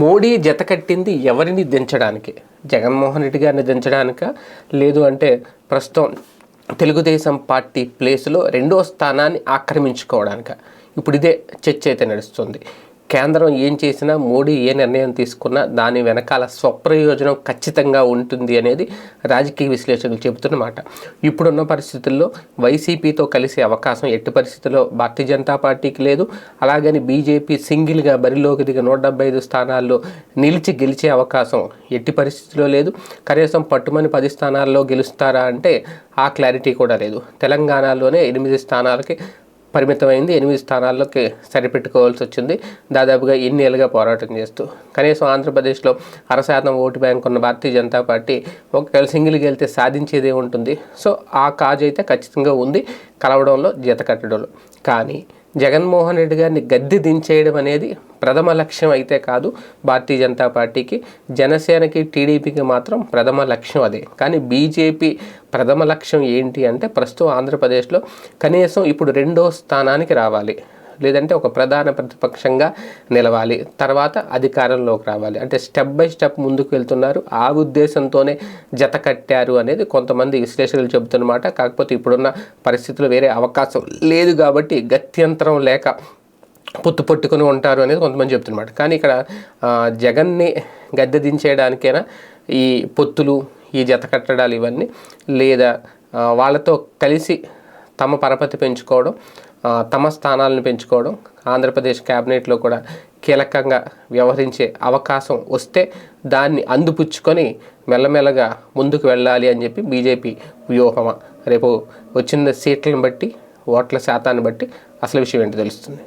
మోడీ జతకట్టింది ఎవరిని దించడానికి? జగన్మోహన్ రెడ్డి గారిని దించడానిక? లేదు అంటే ప్రస్తుతం తెలుగుదేశం పార్టీ ప్లేస్లో రెండో స్థానాన్ని ఆక్రమించుకోవడానిక? ఇప్పుడు ఇదే చర్చ అయితే నడుస్తుంది. కేంద్రం ఏం చేసినా మోడీ ఏ నిర్ణయం తీసుకున్నా దాని వెనకాల స్వప్రయోజనం ఖచ్చితంగా ఉంటుంది అనేది రాజకీయ విశ్లేషకులు చెబుతున్నమాట ఇప్పుడున్న పరిస్థితుల్లో వైసీపీతో కలిసే అవకాశం ఎట్టి పరిస్థితుల్లో భారతీయ జనతా పార్టీకి లేదు. అలాగని బీజేపీ సింగిల్గా బరిలోకి దిగ నూట డెబ్బై ఐదు స్థానాల్లో నిలిచి గెలిచే అవకాశం ఎట్టి పరిస్థితిలో లేదు. కనీసం పట్టుమని పది స్థానాల్లో గెలుస్తారా అంటే ఆ క్లారిటీ కూడా లేదు. తెలంగాణలోనే ఎనిమిది స్థానాలకి పరిమితమైంది. ఎనిమిది స్థానాల్లోకి సరిపెట్టుకోవాల్సి వచ్చింది. దాదాపుగా ఎన్నేళ్ళుగా పోరాటం చేస్తూ కనీసం ఆంధ్రప్రదేశ్లో అరశాతం ఓటు బ్యాంక్ ఉన్న భారతీయ జనతా పార్టీ ఒకవేళ సింగిల్కి వెళ్తే సాధించేదే ఉంటుంది. సో ఆ కాజ్ అయితే ఖచ్చితంగా ఉంది కలవడంలో జత కట్టడంలో. కానీ జగన్మోహన్ రెడ్డి గారిని గద్దె దించేయడం అనేది ప్రథమ లక్ష్యం అయితే కాదు. భారతీయ జనతా పార్టీకి జనసేనకి టీడీపీకి మాత్రం ప్రథమ లక్ష్యం అదే. కానీ బీజేపీ ప్రథమ లక్ష్యం ఏంటి అంటే ప్రస్తుతం ఆంధ్రప్రదేశ్లో కనీసం ఇప్పుడు రెండో స్థానానికి రావాలి. లేదంటే ఒక ప్రధాన ప్రతిపక్షంగా నిలవాలి. తర్వాత అధికారంలోకి రావాలి. అంటే స్టెప్ బై స్టెప్ ముందుకు వెళ్తున్నారు. ఆ ఉద్దేశంతోనే జత కట్టారు అనేది కొంతమంది విశ్లేషకులు చెబుతున్నమాట కాకపోతే ఇప్పుడున్న పరిస్థితులు వేరే అవకాశం లేదు కాబట్టి గత్యంతరం లేక పొత్తు పట్టుకుని ఉంటారు అనేది కొంతమంది చెప్తున్నమాట కానీ ఇక్కడ జగన్ని గద్దె దించేయడానికైనా ఈ పొత్తులు ఈ జత కట్టడాలు ఇవన్నీ లేదా వాళ్ళతో కలిసి తమ పరపతి పెంచుకోవడం తమ స్థానాలను పెంచుకోవడం ఆంధ్రప్రదేశ్ క్యాబినెట్లో కూడా కీలకంగా వ్యవహరించే అవకాశం వస్తే దాన్ని అందిపుచ్చుకొని మెల్లమెల్లగా ముందుకు వెళ్ళాలి అని చెప్పి బీజేపీ వ్యూహమా. రేపు వచ్చిన సీట్లను బట్టి ఓట్ల శాతాన్ని బట్టి అసలు విషయం ఏంటో తెలుస్తుంది.